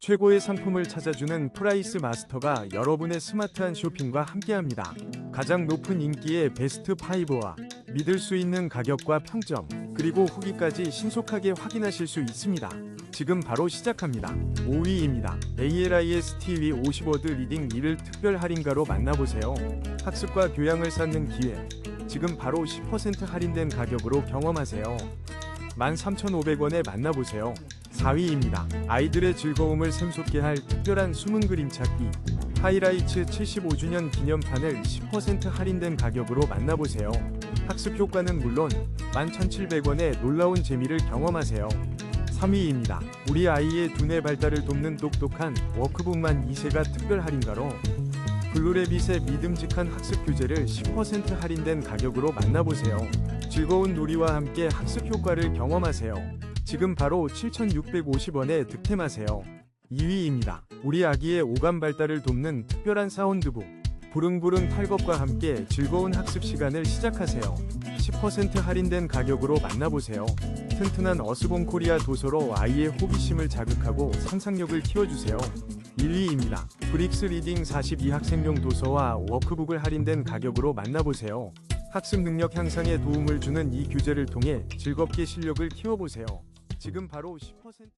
최고의 상품을 찾아주는 프라이스 마스터가 여러분의 스마트한 쇼핑과 함께합니다. 가장 높은 인기의 베스트 5와 믿을 수 있는 가격과 평점, 그리고 후기까지 신속하게 확인하실 수 있습니다. 지금 바로 시작합니다. 5위입니다. ALIS TV 50워드 리딩 1을 특별 할인가로 만나보세요. 학습과 교양을 쌓는 기회. 지금 바로 10% 할인된 가격으로 경험하세요. 13,500원에 만나보세요. 4위입니다. 아이들의 즐거움을 샘솟게 할 특별한 숨은 그림 찾기. 하이라이츠 75주년 기념판을 10% 할인된 가격으로 만나보세요. 학습 효과는 물론 11,700원의 놀라운 재미를 경험하세요. 3위입니다. 우리 아이의 두뇌 발달을 돕는 똑똑한 워크북만 2세가 특별 할인가로 블루레빗의 믿음직한 학습 교재를 10% 할인된 가격으로 만나보세요. 즐거운 놀이와 함께 학습 효과를 경험하세요. 지금 바로 7,650원에 득템하세요. 2위입니다. 우리 아기의 오감 발달을 돕는 특별한 사운드북. 부릉부릉 탈것과 함께 즐거운 학습 시간을 시작하세요. 10% 할인된 가격으로 만나보세요. 튼튼한 어스본 코리아 도서로 아이의 호기심을 자극하고 상상력을 키워주세요. 1위입니다. 브릭스 리딩 42 학생용 도서와 워크북을 할인된 가격으로 만나보세요. 학습 능력 향상에 도움을 주는 이 교재를 통해 즐겁게 실력을 키워보세요. 지금 바로 10%